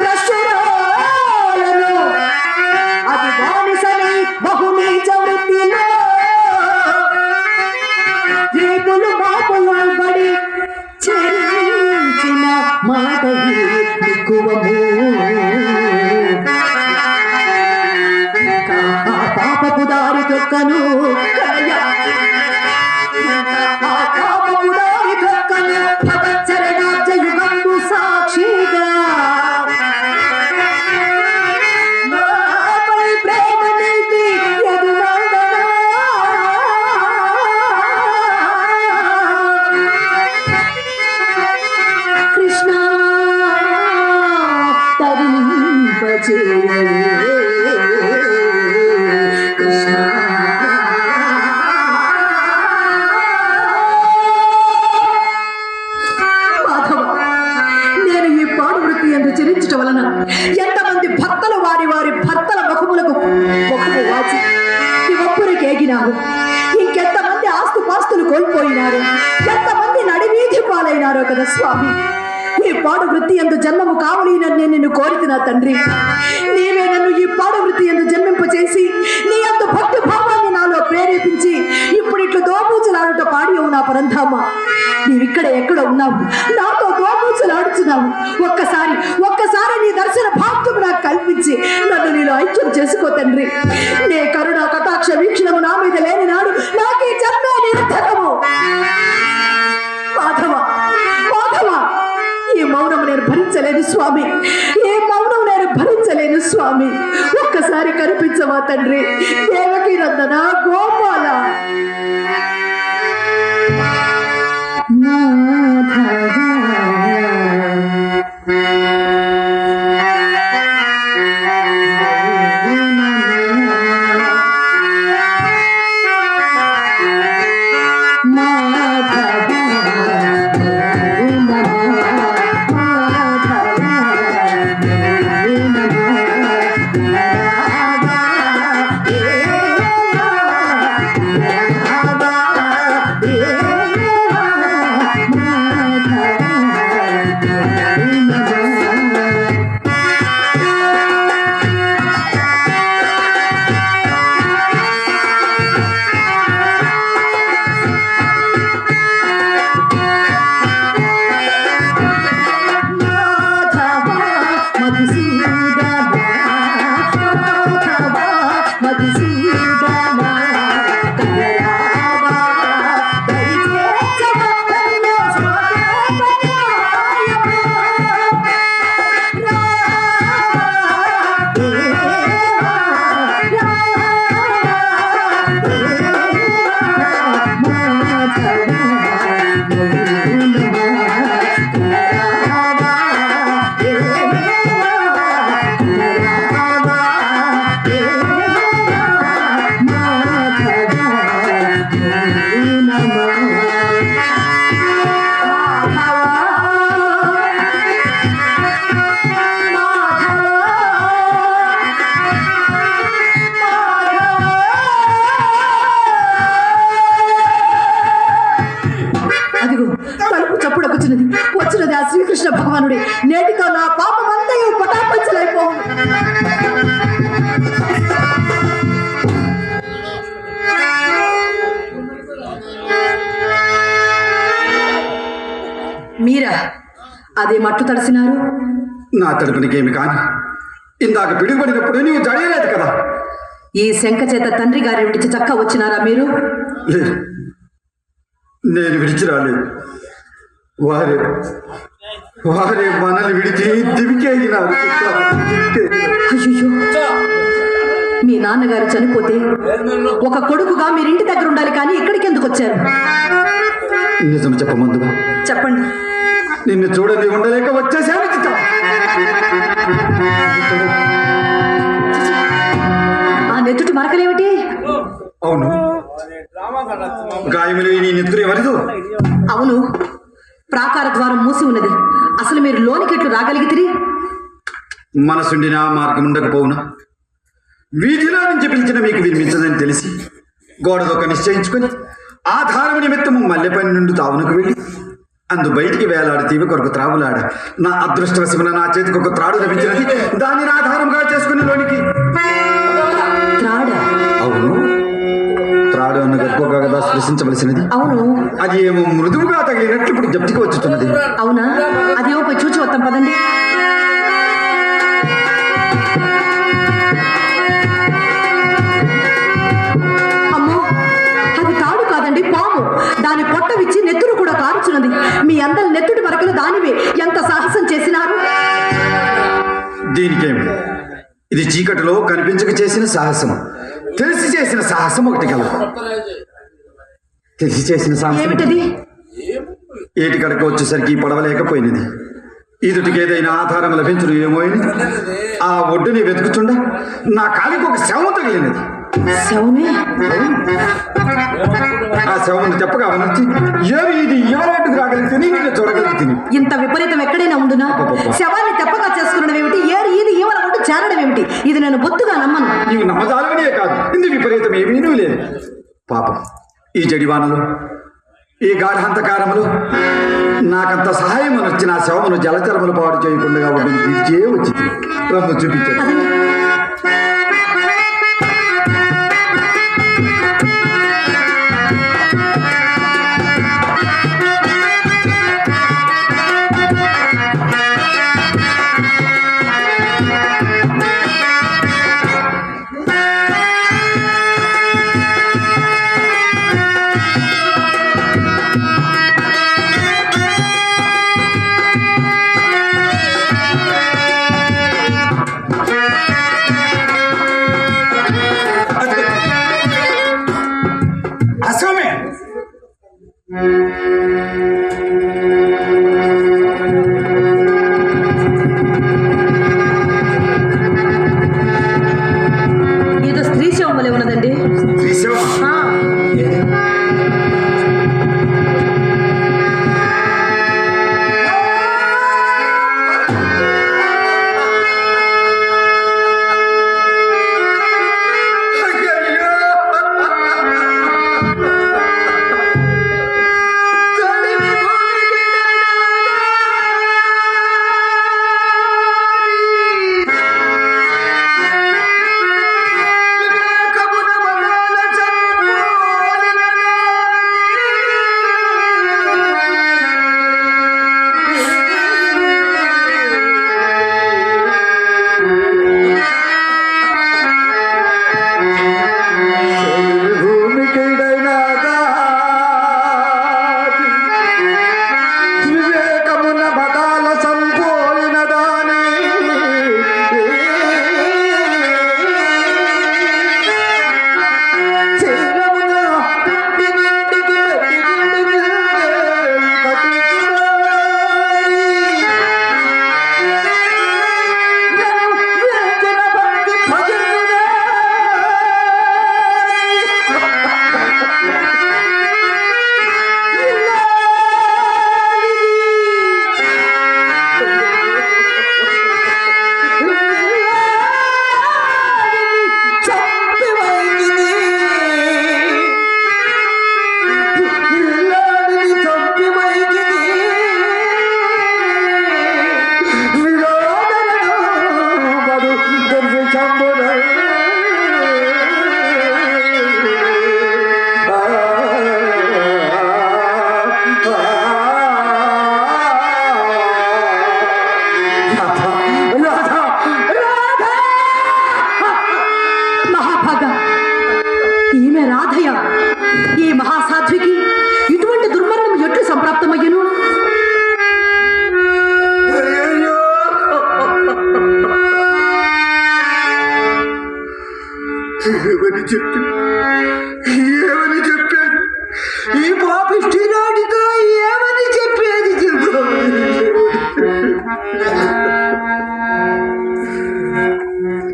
ప్రశ్నలను అది బానిసని బహునీచ వృత్తిలో. రేపులు బాపులబడి చెల్లించిన మాట ఎక్కువము పాపపు దారి తొక్కను కలయా ఇంకెంతమంది ఆస్తు పాస్తులు కోల్పోయినారు ఎంతమంది నడివీధి పాలైనారో కదా స్వామి పాడు వృత్తి ఎందు జన్మము కావలేనని నేను నిన్ను కోరిన తండ్రి. నీవే నన్ను ఈ పాడు వృత్తి ఎందు జన్మింపచేసి నీ అంత భక్తి భావాన్ని నాలో ప్రేరేపించి ఇప్పుడు ఇట్లు దోపూచలాడుట పాడి నా పరంధామ. నీవిక్కడ ఎక్కడ ఉన్నావు నాతో దోపూచలాడుచున్నావు ఒక్కసారి ఒక్కసారి నీ దర్శన భాగ్యం నాకు కల్పించి నన్ను నేను ఐక్యం చేసుకో తండ్రి. నే కరుణ కథ స్వామి. ఏ మౌనం నేను భరించలేను స్వామి. ఒక్కసారి కనిపించవా తండ్రి. దేవకి నందన గోపాల. అదిగో భగవానుడే నేటితో నా పాపమంతయు పటాపంచలైపో మీరా అదే మట్టు తడిసినారు? నా తరపునికేమి కాని ఇందాక పిడుగుపడినప్పుడు నీవు జడయలేదు కదా. ఈ శంఖ చేత తండ్రి గారి విడిచి చక్క వచ్చినారా మీరు? నేను విడిచి రాలేదు వారే వారే మనల్ని విడిచి దివికేగినారు అయ్యో మీ నాన్నగారు చనిపోతే ఒక కొడుకుగా మీరింటి దగ్గర ఉండాలి కానీ ఇక్కడికి ఎందుకు వచ్చారు? నిజం చెప్పమందు చెప్పండి. నిన్ను చూడని ఉండలేక వచ్చేసాను. ఆ నెత్తుటి మరకలేమిటి? అవును. గాయములు నీ నెత్తురు ఎవరిదో? అవును. ప్రాకార ద్వారం మూసి ఉన్నది. అసలు మీరు లోనికి ఎట్లు రాగలిగితిరి మనసుండిన మార్గం ఉండకపోవునా వీధిలో నుంచి పిలిచిన మీకు వినిపించదని తెలిసి గోడదొక నిశ్చయించుకొని ఆధారము నిమిత్తము మల్లెపని నుండి తావునకు వెళ్ళి అందు బయటికి వేలాడి తీవి కొరకు త్రావులాడ నా అదృష్టవశమున నా చేతికి ఒక త్రాడు లభించినది. దానిని ఆధారంగా చేసుకుని లోనికి అన్న గొప్పగా కదా స్పృశించవలసినది? అవును. అది ఏమో మృదువుగా తగిలినట్లు ఇప్పుడు జప్తికి వచ్చుతున్నది. అవునా? అదేవో పోయి చూచి వస్తాం పదండి. అమ్మో అది తాడు కాదండి పాము. దాని పొట్ట విచ్చి నెత్తురు కూడా కారుచున్నది. మీ అందరి నెత్తుడి మరకలు దానివే. ఎంత సాహసం చేసినారు? దీనికేమి ఇది చీకటిలో కనిపించక చేసిన సాహసం. చేసిన సాహసం ఒకటి కలదు. తెలిసి చేసిన సాహసం. ఏటి కడక వచ్చేసరికి పడవలేకపోయినది ఇదుటికి ఏదైనా ఆధారం లభించడు ఏమో ఆ ఒడ్డుని వెతుకుతుండ నా కాలికి ఒక శవం తగిలినది. ఆ శవం చెప్పగా అవనొచ్చి ఏమి ఇది? ఎవరట్టుకు రాగలిగితే నేను చూడగలుగుతుంది ఇంత విపరీతం ఎక్కడైనా ఉండునా? శవాన్ని ఏమిటి ఇది నేను బొత్తుగా నమ్మను. నీవు నమ్మజాలనే కాదు. ఇందు విపరీతం ఏమీ లేదు పాపం ఈ జడివానలు ఈ గాఢాంతకారములు నాకంత సహాయం వచ్చి నా శవమును జలచరములు పాడు చేయకుండా ఉండని తీర్చే వచ్చింది రమ్ము చూపించాడు. Música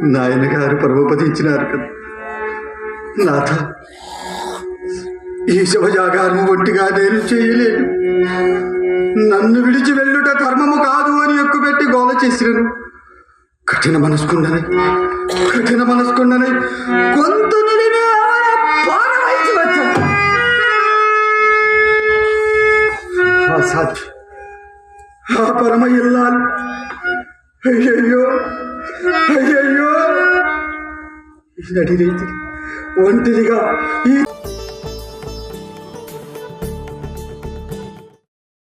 నాయన గారు పరమపదించినారు కదా. నాథ ఈ శవజాగారము ఒట్టిగా నేను చేయలేను. నన్ను విడిచి వెళ్ళుట ధర్మము కాదు అని ఎక్కుపెట్టి గోల చేసిరను. కఠిన మనసుకుండని కఠిన మనసుకుండని కొంత ఆ పరమ ఇల్లాలు అయ్యయ్యో అయ్యయ్యో. నడి రీతి ఒంటరిగా ఈ